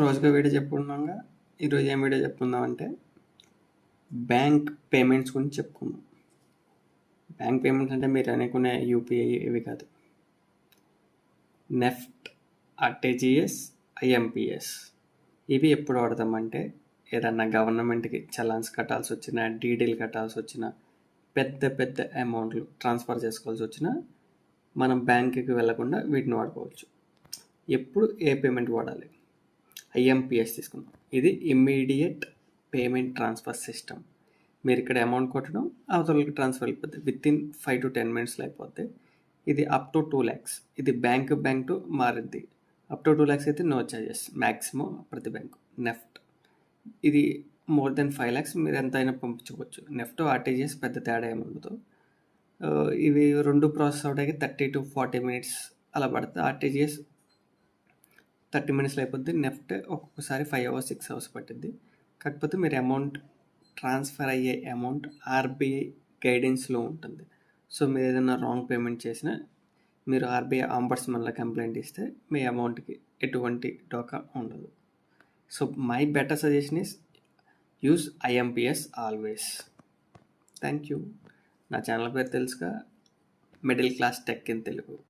రోజుగా వీడియో చెప్పుకున్నాగా ఈరోజు ఏం వీడియో చెప్పుకుందాం అంటే బ్యాంక్ పేమెంట్స్ గురించి చెప్పుకుందాం. బ్యాంక్ పేమెంట్స్ అంటే మీరు అనుకునే యూపీఐ ఇవి కాదు. నెఫ్ట్ ఆర్టీజీఎస్ ఐఎంపిఎస్ ఇవి ఎప్పుడు వాడతామంటే ఏదన్నా గవర్నమెంట్కి చలాన్స్ కట్టాల్సి వచ్చినా డీడీలు కట్టాల్సి వచ్చినా పెద్ద పెద్ద అమౌంట్లు ట్రాన్స్ఫర్ చేసుకోవాల్సి వచ్చినా మనం బ్యాంకుకి వెళ్ళకుండా వీటిని వాడుకోవచ్చు. ఎప్పుడు ఏ పేమెంట్ వాడాలి? ఐఎంపిఎస్ తీసుకుందాం. ఇది ఇమ్మీడియట్ పేమెంట్ ట్రాన్స్ఫర్ సిస్టమ్ మీరు ఇక్కడ అమౌంట్ కొట్టడం అవతలకి ట్రాన్స్ఫర్ అయిపోద్ది with in five to ten మినిట్స్లో అయిపోద్ది. ఇది అప్ టు టూ ల్యాక్స్ ఇది బ్యాంక్ బ్యాంక్ టు మారిద్ది. అప్ టు టూ ల్యాక్స్ అయితే నో చార్జెస్ మ్యాక్సిమం ప్రతి బ్యాంకు నెఫ్ట్ ఇది మోర్ దెన్ ఫైవ్ ల్యాక్స్ మీరు ఎంత అయినా పంపించుకోవచ్చు. నెఫ్ట్ ఆర్టీజీఎస్ పెద్ద తేడా ఏమి ఉండదు. Uh, ఇవి రెండు ప్రాసెస్ అవడానికి థర్టీ టు ఫార్టీ మినిట్స్ అలా పడుతుంది. ఆర్టీజీఎస్ థర్టీ మినిట్స్లో అయిపోద్ది. నెఫ్ట్ ఒక్కొక్కసారి ఫైవ్ అవర్స్ సిక్స్ అవర్స్ పట్టిద్ది. కాకపోతే మీరు అమౌంట్ ట్రాన్స్ఫర్ అయ్యే అమౌంట్ ఆర్బీఐ గైడెన్స్లో ఉంటుంది. సో మీరు ఏదైనా రాంగ్ పేమెంట్ చేసినా మీరు ఆర్బీఐ ఆంబర్స్మన్లో కంప్లైంట్ ఇస్తే మీ అమౌంట్కి ఎటువంటి డోకా ఉండదు. So my better suggestion is use IMPS always. Thank you. నా ఛానల్ పేరు తెలుసుగా. Middle class tech in Telugu.